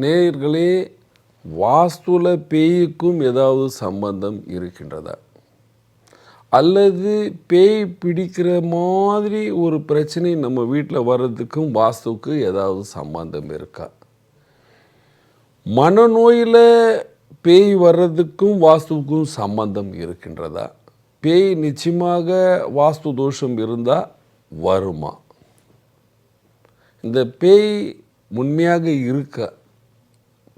நேயர்களே வாஸ்துல பேய்க்கும் ஏதாவது சம்பந்தம் இருக்கின்றதா? அல்லது பேய் பிடிக்கிற மாதிரி ஒரு பிரச்சனை நம்ம வீட்டில் வர்றதுக்கும் வாஸ்துக்கு ஏதாவது சம்பந்தம் இருக்கா? மனநோயில் பேய் வர்றதுக்கும் வாஸ்துவுக்கும் சம்பந்தம் இருக்கின்றதா? பேய் நிச்சயமாக வாஸ்து தோஷம் இருந்தால் வருமா? இந்த பேய் உண்மையாக இருக்கா?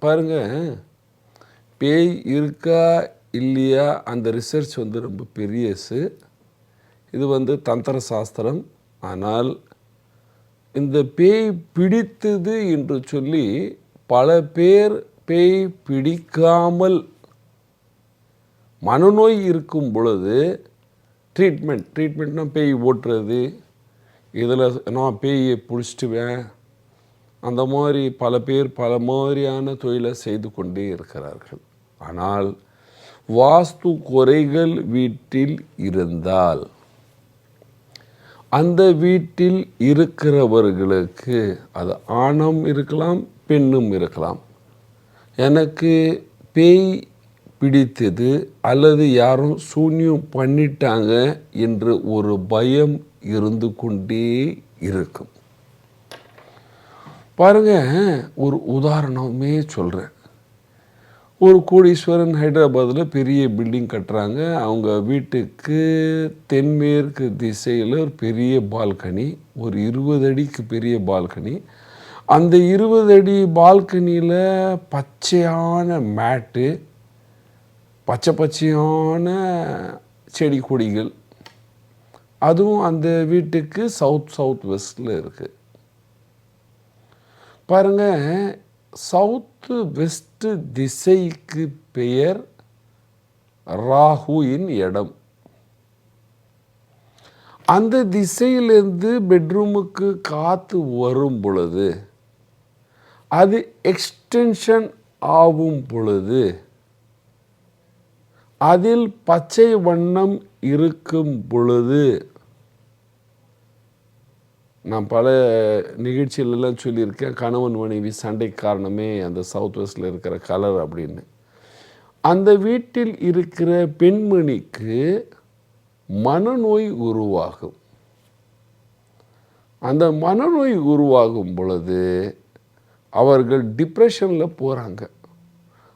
பாருங்க பேய் இருக்கா இல்லையா அந்த ரிசர்ச் வந்து ரொம்ப பெரியசு இது வந்து தந்திர சாஸ்திரம் ஆனால் இந்த பேய் பிடித்தது என்று சொல்லி பல பேர் பேய் பிடிக்காமல் மனநோய் இருக்கும் பொழுது ட்ரீட்மெண்ட் ட்ரீட்மெண்ட்னால் பேய் ஓட்டுறது. இதில் நான் பேயை பிடிச்சிட்டுவேன். அந்த மாதிரி பல பேர் பல மாதிரியான தொழிலை செய்து கொண்டே இருக்கிறார்கள். ஆனால் வாஸ்து குறைகள் வீட்டில் இருந்தால் அந்த வீட்டில் இருக்கிறவர்களுக்கு அது ஆணும் இருக்கலாம் பெண்ணும் இருக்கலாம். எனக்கு பேய் பிடித்தது அல்லது யாரும் சூன்யம் பண்ணிட்டாங்க என்று ஒரு பயம் இருந்து கொண்டே இருக்கும். பாருங்கள் ஒரு உதாரணமே சொல்கிறேன் ஒரு கோடீஸ்வரன் ஹைதராபாத்தில் பெரிய பில்டிங் கட்டுறாங்க. அவங்க வீட்டுக்கு தென்மேற்கு திசையில் ஒரு பெரிய பால்கனி ஒரு இருபது அடிக்கு பெரிய பால்கனி அந்த இருபது அடி பால்கனியில் பச்சையான மேட்டு பச்சை பச்சையான செடி கொடிகள். அதுவும் அந்த வீட்டுக்கு சவுத் சவுத் வெஸ்டில் இருக்குது பாருங்க சவுத்து வெஸ்ட்டு திசைக்கு பெயர் ராகுவின் இடம். அந்த திசையிலிருந்து பெட்ரூமுக்கு காற்று வரும் பொழுது அது எக்ஸ்டென்ஷன் ஆகும் பொழுது அதில் பச்சை வண்ணம் இருக்கும் பொழுது நான் பல நிகழ்ச்சியிலலாம் சொல்லியிருக்கேன் கணவன் மனைவி சண்டை காரணமே அந்த சவுத் வெஸ்டில் இருக்கிற கலர் அப்படின்னு. அந்த வீட்டில் இருக்கிற பெண்மணிக்கு மனநோய் உருவாகும். அந்த மனநோய் உருவாகும் பொழுது அவர்கள் டிப்ரெஷனில் போகிறாங்க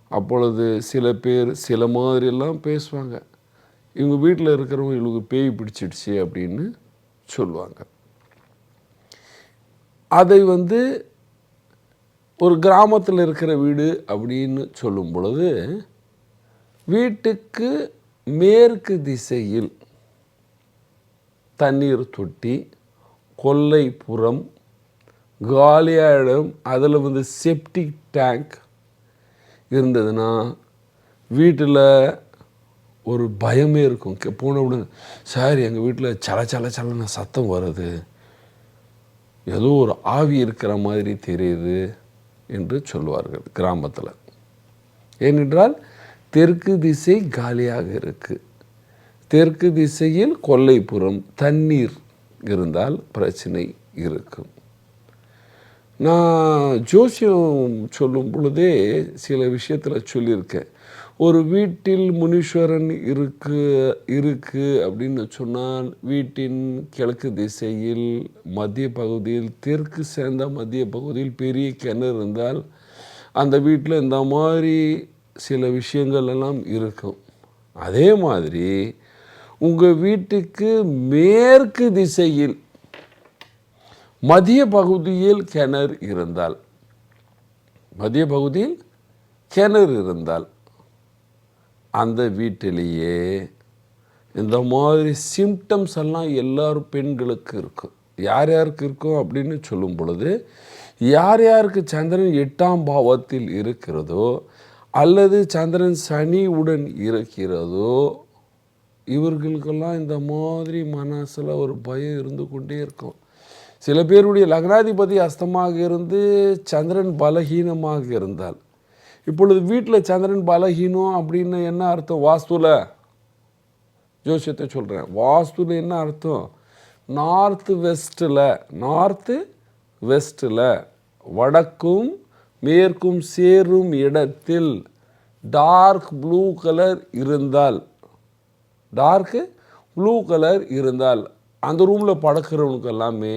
அப்பொழுது சில பேர் சில மாதிரியெல்லாம் பேசுவாங்க. இவங்க வீட்டில் இருக்கிறவங்க இவங்களுக்கு பேய் பிடிச்சிடுச்சு அப்படின்னு சொல்லுவாங்க. அதை வந்து ஒரு கிராமத்தில் இருக்கிற வீடு அப்படின்னு சொல்லும் பொழுது வீட்டுக்கு மேற்கு திசையில் தண்ணீர் தொட்டி கொல்லைப்புறம் காலியாக இடம் அதில் வந்து செப்டிக் டேங்க் இருந்ததுன்னா வீட்டில் ஒரு பயமே இருக்கும். போன உடனே சார் எங்கள் வீட்டில் சல சல சலன சத்தம் வருது. ஏதோ ஒரு ஆவி இருக்கிற மாதிரி தெரியுது என்று சொல்வார்கள் கிராமத்தில். ஏனென்றால் தெற்கு திசை காலியாக இருக்குது தெற்கு திசையில் கொல்லைப்புறம் தண்ணீர் இருந்தால் பிரச்சனை இருக்கும். நான் ஜோசியம் சொல்லும் பொழுதே சில விஷயத்தில் சொல்லியிருக்கேன். ஒரு வீட்டில் முனீஸ்வரன் இருக்கு இருக்கு அப்படின்னு சொன்னால் வீட்டின் கிழக்கு திசையில் மத்திய பகுதியில் தெற்கு சேர்ந்த மத்திய பகுதியில் பெரிய கிணறு இருந்தால் அந்த வீட்டில் இந்த மாதிரி சில விஷயங்கள் எல்லாம் இருக்கும். அதே மாதிரி உங்கள் வீட்டுக்கு மேற்கு திசையில் மதிய பகுதியில் கிணறு இருந்தால் மதிய பகுதியில் கிணறு இருந்தால் அந்த வீட்டிலேயே இந்த மாதிரி சிம்டம்ஸ் எல்லாம் எல்லாரும் பெண்களுக்கு இருக்கும் யார் யாருக்கு இருக்கும் அப்படின்னு சொல்லும் பொழுது யார் யாருக்கு சந்திரன் எட்டாம் பாவத்தில் இருக்கிறதோ அல்லது சந்திரன் சனியுடன் இருக்கிறதோ இவர்களுக்கெல்லாம் இந்த மாதிரி மனசில் ஒரு பயம் இருந்து கொண்டே இருக்கும். சில பேருடைய லக்னாதிபதி அஸ்தமாக இருந்து சந்திரன் பலகீனமாக இருந்தால் இப்பொழுது வீட்டில் சந்திரன் பலகீனம் அப்படின்னு என்ன அர்த்தம்? வாஸ்துவில் ஜோசியத்தை சொல்கிறேன் வாஸ்துவில் என்ன அர்த்தம்? நார்த்து வெஸ்ட்டில் நார்த்து வெஸ்ட்டில் வடக்கும் மேற்கும் சேரும் இடத்தில் டார்க் ப்ளூ கலர் இருந்தால். டார்க்கு ப்ளூ கலர் இருந்தால் அந்த ரூமில் படுக்கிறவனுக்கு எல்லாமே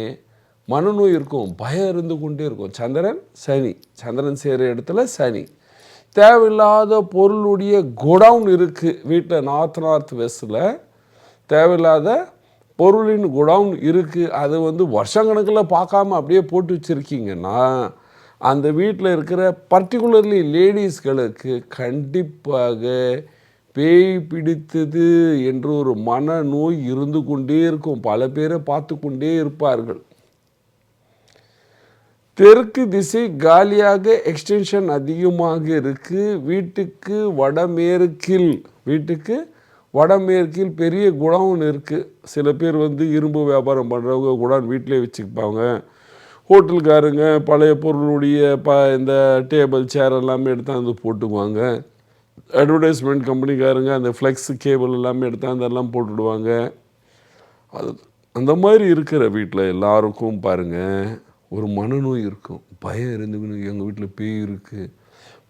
மனநோய் இருக்கும். பயம் இருந்து கொண்டே இருக்கும். சந்திரன் சனி. சந்திரன் சேர இடத்துல சனி. தேவையில்லாத பொருளுடைய குடவுன் இருக்குது வீட்டில் நார்த் நார்த் வெஸ்டில் தேவையில்லாத பொருளின் குடவுன் இருக்குது அது வந்து வருஷக்கணக்கில் பார்க்காம அப்படியே போட்டு வச்சுருக்கீங்கன்னா அந்த வீட்டில் இருக்கிற பர்டிகுலர்லி லேடிஸ்களுக்கு கண்டிப்பாக பேய் பிடித்தது என்று ஒரு மன நோய் இருந்து கொண்டே இருக்கும். பல பேரை பார்த்து கொண்டே இருப்பார்கள். தெற்கு திசை காலியாக எக்ஸ்டென்ஷன் அதிகமாக இருக்குது வீட்டுக்கு வடமேற்கில் வீட்டுக்கு வடமேற்கில் பெரிய குடவுன் இருக்குது சில பேர் வந்து இரும்பு வியாபாரம் பண்ணுறவங்க குடான் வீட்டிலே வச்சுப்பாங்க. ஹோட்டல்காரங்க பழைய பொருளுடைய ப இந்த டேபிள் சேர் எல்லாமே எடுத்தாந்து போட்டுக்குவாங்க. அட்வர்டைஸ்மெண்ட் கம்பெனிக்காரங்க அந்த ஃப்ளெக்ஸ் கேபிள் எல்லாமே எடுத்தாந்து எல்லாம் போட்டுடுவாங்க. அது அந்த மாதிரி இருக்கிற வீட்டில் எல்லாருக்கும் பாருங்கள் ஒரு மனநோய் இருக்கும். பயம் இருந்துக்கணும் எங்கள் வீட்டில் பேய் இருக்குது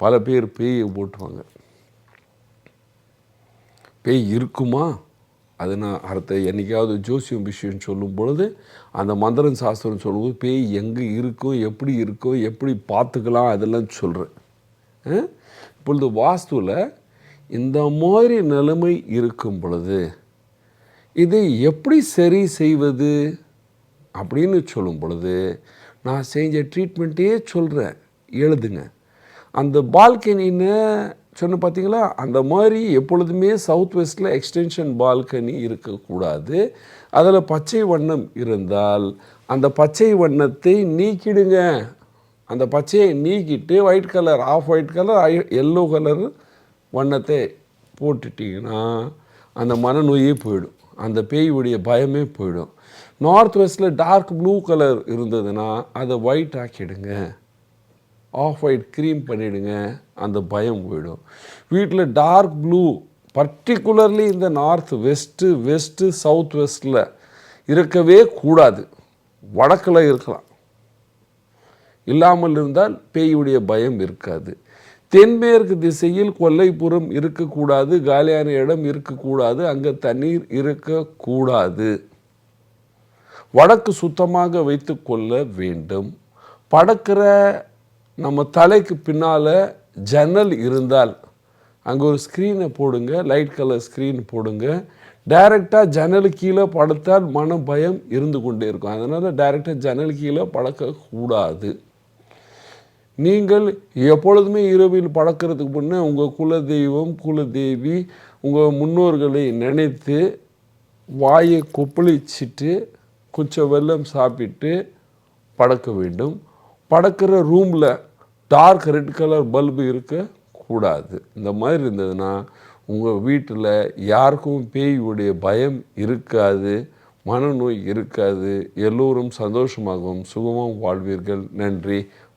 பல பேர் பேயை போட்டுவாங்க பேய் இருக்குமா? அது நான் அடுத்த என்னைக்காவது ஜோசியம் விஷயம் சொல்லும் பொழுது அந்த மந்திரன் சாஸ்திரம் சொல்லும்போது பேய் எங்கே இருக்கும் எப்படி இருக்கும் எப்படி பார்த்துக்கலாம் அதெல்லாம் சொல்கிறேன் இப்பொழுது வாஸ்துவில் இந்த மாதிரி நிலைமை இருக்கும் பொழுது இதை எப்படி சரி செய்வது? அப்படின்னு சொல்லும் பொழுது நான் செஞ்ச ட்ரீட்மெண்ட்டே சொல்கிறேன் எழுதுங்க. அந்த பால்கனின்னு சொன்ன பார்த்தீங்களா அந்த மாதிரி எப்பொழுதுமே சவுத் வெஸ்ட்டில் எக்ஸ்டென்ஷன் பால்கனி இருக்கக்கூடாது. அதில் பச்சை வண்ணம் இருந்தால் அந்த பச்சை வண்ணத்தை நீக்கிடுங்க. அந்த பச்சையை நீக்கிட்டு white colour off white colour yellow colour வண்ணத்தை போட்டுட்டிங்கன்னா அந்த மனநோயே போயிடும். அந்த பேயுடைய பயமே போயிடும். நார்த் வெஸ்ட்டில் டார்க் ப்ளூ கலர் இருந்ததுன்னா அதை ஒயிட் ஆக்கிடுங்க. ஆஃப் ஒயிட் க்ரீம் பண்ணிவிடுங்க அந்த பயம் போயிடும். வீட்டில் டார்க் ப்ளூ பர்டிகுலர்லி இந்த நார்த் வெஸ்ட்டு வெஸ்ட்டு சவுத் வெஸ்ட்டில் இருக்கவே கூடாது. வடக்கில் இருக்கலாம். இல்லாமல் இருந்தால் பேயுடைய பயம் இருக்காது. தென்மேற்கு திசையில் கொல்லைப்புறம் இருக்கக்கூடாது. காலியான இடம் இருக்கக்கூடாது. அங்கே தண்ணீர் இருக்கக்கூடாது. வடக்கு சுத்தமாக வைத்து கொள்ள வேண்டும். படக்கிற நம்ம தலைக்கு பின்னால் ஜன்னல் இருந்தால் அங்கே ஒரு ஸ்க்ரீனை போடுங்க லைட் கலர் ஸ்க்ரீன் போடுங்க. டைரெக்டாக ஜன்னல் கீழே படுத்தால் மன பயம் இருந்து கொண்டே இருக்கும். அதனால் டைரெக்டாக ஜன்னல் கீழே பழக்கக்கூடாது நீங்கள் எப்பொழுதுமே இரவில் பழக்கிறதுக்கு முன்னே உங்கள் குலதெய்வம் குலதேவி உங்கள் முன்னோர்களை நினைத்து வாயை கொப்பளிச்சிட்டு கொஞ்சம் வெள்ளம் சாப்பிட்டு படக்க வேண்டும். படக்கிற ரூமில் டார்க் ரெட் கலர் பல்பு இருக்கக்கூடாது இந்த மாதிரி இருந்ததுன்னா உங்கள் வீட்டில் யாருக்கும் பேயுடைய பயம் இருக்காது மனநோய் இருக்காது. எல்லோரும் சந்தோஷமாகவும் சுகமாகவும் வாழ்வீர்கள். நன்றி.